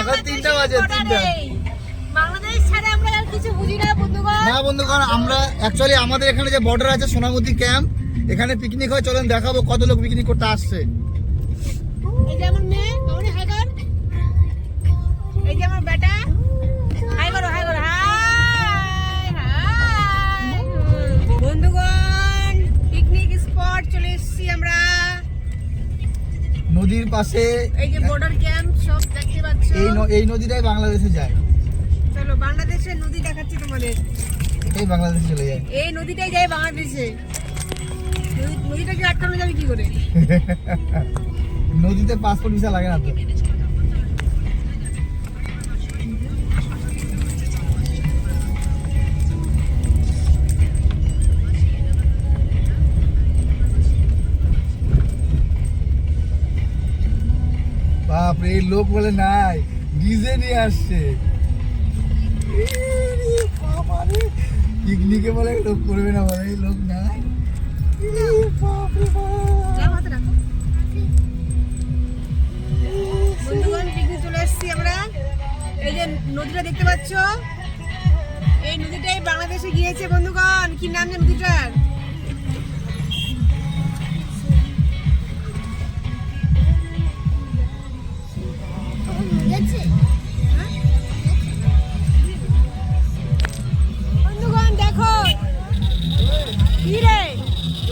এখন তিনটা আমরা আমাদের এখানে যে বর্ডার আছে সোনামুদি ক্যাম্প এখানে পিকনিক হয় চলেন দেখাবো কত লোক পিকনিক করতে আসছে। আমার মেয়ে নদীর পাশে এই যে বর্ডার ক্যাম্প সব দেখতে পাচ্ছ। এই এই নদীটাই বাংলাদেশে যায়। চলো বাংলাদেশের নদী দেখাচ্ছি তোমাদের। এই বাংলাদেশে চলে যায়। এই নদীটাই যায় বাংলাদেশে। নদী- নদীটাকে আটকানো যাবে কি করে? নদীতে পাসপোর্ট ভিসা লাগে না তো? বাপরে এই লোক বলে নাই ডিজে নিয়ে আসছে। পিকনিকে বলে লোক করবে না বলে, এই লোক নাই। আমরা। এই যে নদীটা দেখতে পাচ্ছ? এই নদীটাই বাংলাদেশে গিয়েছে, বন্ধুগণ। কি নাম যে নদীটার? কি রে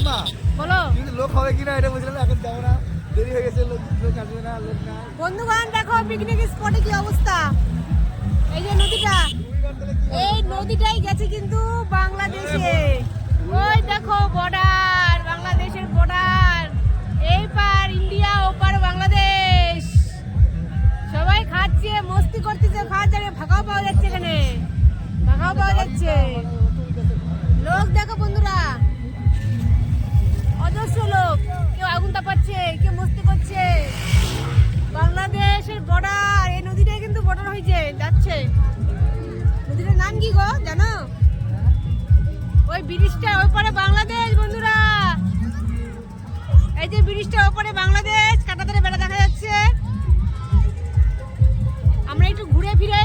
মা বলো লোক হবে কিনা এটা বুঝলাম এখন যাব না। দেরি হয়ে গেছে লোক লোক আসবে না লোক না। বন্ধুগণ দেখো পিকনিক স্পটে কি অবস্থা? এই যে নদীটা। এই নদীটাই গেছে কিন্তু বাংলাদেশে। ওই দেখো বর্ডার নাম কি গো জানো? ওই ব্রিজটা ওই পারে বাংলাদেশ বন্ধুরা। এই যে ব্রিজটা ওপরে বাংলাদেশ কাটাতারে বেড়া দেখা যাচ্ছে। আমরা একটু ঘুরে ফিরে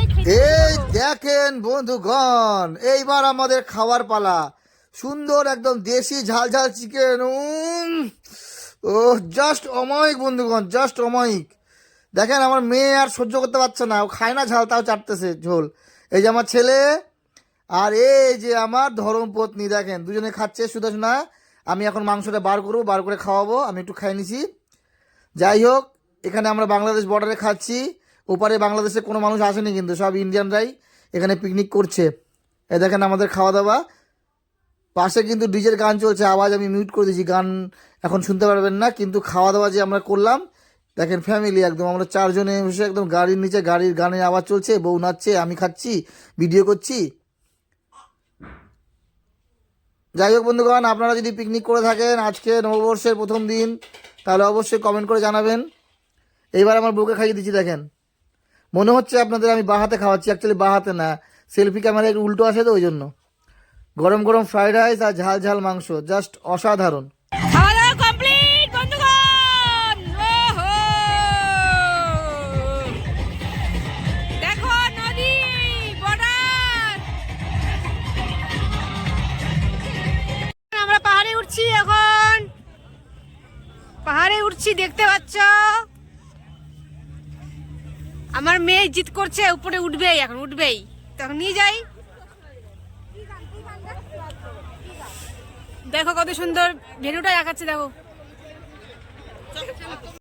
এই দেখেন বন্ধুগণ এইবার আমাদের খাওয়ার পালা। সুন্দর একদম দেশি ঝাল ঝাল চিকেন ও জাস্ট অমায়িক বন্ধুগণ জাস্ট অমায়িক। দেখেন আমার মেয়ে আর সহ্য করতে পারছে না ও খায় না ঝাল তাও চাটতেছে ঝোল। এই যে আমার ছেলে, আর এই যে আমার ধর্মপত্নী দেখেন, দুজনে খাচ্ছে, শুধু না, আমি এখন মাংসটা বার করব, বার করে খাওয়াবো, আমি একটু খাই নিছি। যাই হোক, এখানে আমরা বাংলাদেশ বর্ডারে খাচ্ছি, ওপারে বাংলাদেশে কোনো মানুষ আসেনি কিন্তু, সব ইন্ডিয়ানরাই এখানে পিকনিক করছে। এ দেখেন আমাদের খাওয়া দাওয়া পাশে কিন্তু ডিজের গান চলছে, আওয়াজ আমি মিউট করে দিয়েছি, গান এখন শুনতে পারবেন না, কিন্তু খাওয়া দাওয়া যে আমরা করলাম দেখেন ফ্যামিলি একদম, আমরা চারজনে বসে একদম গাড়ির নিচে, গাড়ির গানের আওয়াজ চলছে, বউ নাচছে, আমি খাচ্ছি ভিডিও করছি। যাই হোক বন্ধুগণ, আপনারা যদি পিকনিক করে থাকেন আজকে নববর্ষের প্রথম দিন, তাহলে অবশ্যই কমেন্ট করে জানাবেন। এইবার আমার বউকে খাইয়ে দিচ্ছি, দেখেন। মনে হচ্ছে আপনাদের আমি বাহাতে খাওয়াচ্ছি অ্যাকচুয়ালি বাহাতে না সেলফি ক্যামেরা একটু উল্টো আসে তো ওই জন্য। গরম গরম ফ্রাইড রাইস আর ঝাল ঝাল মাংস জাস্ট অসাধারণ। উঠছি, দেখতে পাচ্ছ? আমার মেয়ে জিত করছে, উপরে উঠবেই এখন, উঠবেই। তখন নিয়ে যাই। দেখো কত সুন্দর ভেনুটা দেখাচ্ছে, দেখো।